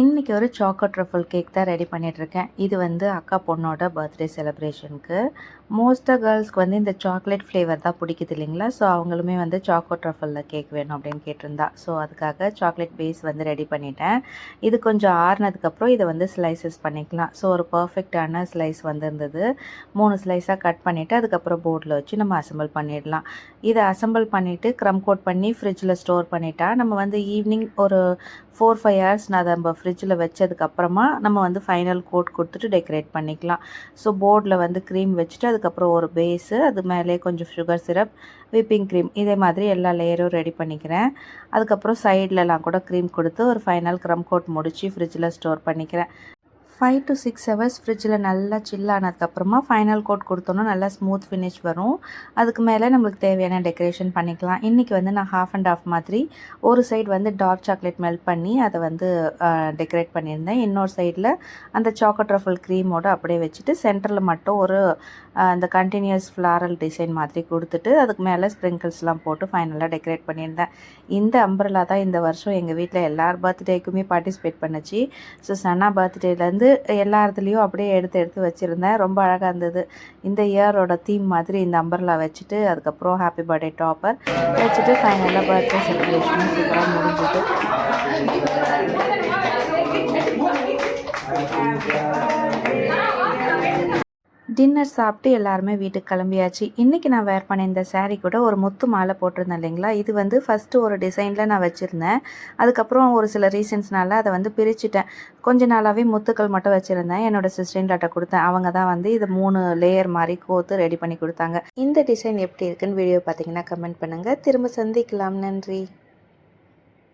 இன்றைக்கி ஒரு choco truffle cake தான் ரெடி பண்ணிகிட்ருக்கேன் இது வந்து அக்கா பொண்ணோட பர்த்டே செலிப்ரேஷனுக்கு மோஸ்ட்டாக கேர்ள்ஸ்க்கு வந்து இந்த சாக்லேட் ஃப்ளேவர் தான் பிடிக்குது இல்லைங்களா? ஸோ அவங்களுமே வந்து சாக்கோ ட்ரஃபலில் கேக் வேணும் அப்படின்னு கேட்டிருந்தா. ஸோ அதுக்காக சாக்லேட் பேஸ் வந்து ரெடி பண்ணிட்டேன். இது கொஞ்சம் ஆறுனதுக்கப்புறம் இதை வந்து ஸ்லைசஸ் பண்ணிக்கலாம். ஸோ ஒரு பர்ஃபெக்டான ஸ்லைஸ் வந்துருந்தது. மூணு ஸ்லைஸாக கட் பண்ணிவிட்டு அதுக்கப்புறம் போர்டில் வச்சு நம்ம அசம்பிள் பண்ணிடலாம். இதை அசம்பிள் பண்ணிவிட்டு க்ரம் கோட் பண்ணி ஃப்ரிட்ஜில் ஸ்டோர் பண்ணிட்டா நம்ம வந்து ஈவினிங் ஒரு ஃபோர் ஃபைவ் ஹவர்ஸ் நான் அதை நம்ம ஃப்ரிட்ஜில் வச்சதுக்கப்புறமா நம்ம வந்து ஃபைனல் கோட் கொடுத்துட்டு டெக்கரேட் பண்ணிக்கலாம். ஸோ போர்டில் வந்து க்ரீம் வச்சுட்டு அதுக்கப்புறம் ஒரு பேஸு அது மேலே கொஞ்சம் சுகர் சிரப் விப்பிங் க்ரீம் இதே மாதிரி எல்லா லேயரும் ரெடி பண்ணிக்கிறேன். அதுக்கப்புறம் சைட்லலாம் கூட க்ரீம் கொடுத்து ஒரு ஃபைனல் க்ரம் கோட் முடித்து ஃப்ரிட்ஜில் ஸ்டோர் பண்ணிக்கிறேன். ஃபைவ் டு சிக்ஸ் ஹவர்ஸ் ஃப்ரிட்ஜில் நல்லா சில் ஆனதுக்கப்புறமா ஃபைனல் கோட் கொடுத்தோன்னா நல்லா ஸ்மூத் ஃபினிஷ் வரும். அதுக்கு மேலே நம்மளுக்கு தேவையான டெக்கரேஷன் பண்ணிக்கலாம். இன்றைக்கி வந்து நான் ஹாஃப் அண்ட் ஆஃப் மாதிரி ஒரு சைடு வந்து டார்க் சாக்லேட் மெல்ட் பண்ணி அதை வந்து டெக்கரேட் பண்ணியிருந்தேன். இன்னொரு சைடில் அந்த சாக்கோட் ரஃபல் க்ரீமோடு அப்படியே வச்சுட்டு சென்டரில் மட்டும் ஒரு அந்த கண்டினியூஸ் ஃப்ளாரல் டிசைன் மாதிரி கொடுத்துட்டு அதுக்கு மேலே ஸ்ப்ரிங்கிள்ஸ்லாம் போட்டு ஃபைனலாக டெக்கரேட் பண்ணியிருந்தேன். இந்த அம்பரலா தான் இந்த வருஷம் எங்கள் வீட்டில் எல்லார் பர்த்டேக்குமே பார்ட்டிசிபேட் பண்ணுச்சு. ஸோ சனா பர்த்டேலேருந்து எல்லா இடத்துலையும் அப்படியே எடுத்து எடுத்து வச்சுருந்தேன். ரொம்ப அழகாக இருந்தது. இந்த இயரோட தீம் மாதிரி இந்த அம்பர்லா வச்சுட்டு அதுக்கப்புறம் ஹாப்பி பர்த்டே டாப்பர் வச்சுட்டு ஃபைனலாக பர்த்டே செலிப்ரேஷனும் சூப்பராக முடிஞ்சுது. டின்னர் சாப்பிட்டு எல்லாருமே வீட்டுக்கு கிளம்பியாச்சு. இன்றைக்கி நான் வேர் பண்ண இந்த சேரீ கூட ஒரு முத்து மாலை போட்டிருந்தேன் இல்லைங்களா? இது வந்து ஃபஸ்ட்டு ஒரு டிசைனில் நான் வச்சுருந்தேன். அதுக்கப்புறம் ஒரு சில ரீசன்ஸ்னால அதை வந்து பிரிச்சுட்டேன். கொஞ்ச நாளாகவே முத்துக்கள் மட்டும் வச்சுருந்தேன். என்னோடய சிஸ்டர்லாட்ட கொடுத்தேன். அவங்க தான் வந்து இது மூணு லேயர் மாதிரி கோத்து ரெடி பண்ணி கொடுத்தாங்க. இந்த டிசைன் எப்படி இருக்குன்னு வீடியோ பார்த்தீங்கன்னா கமெண்ட் பண்ணுங்கள் திரும்ப சந்திக்கலாம். நன்றி.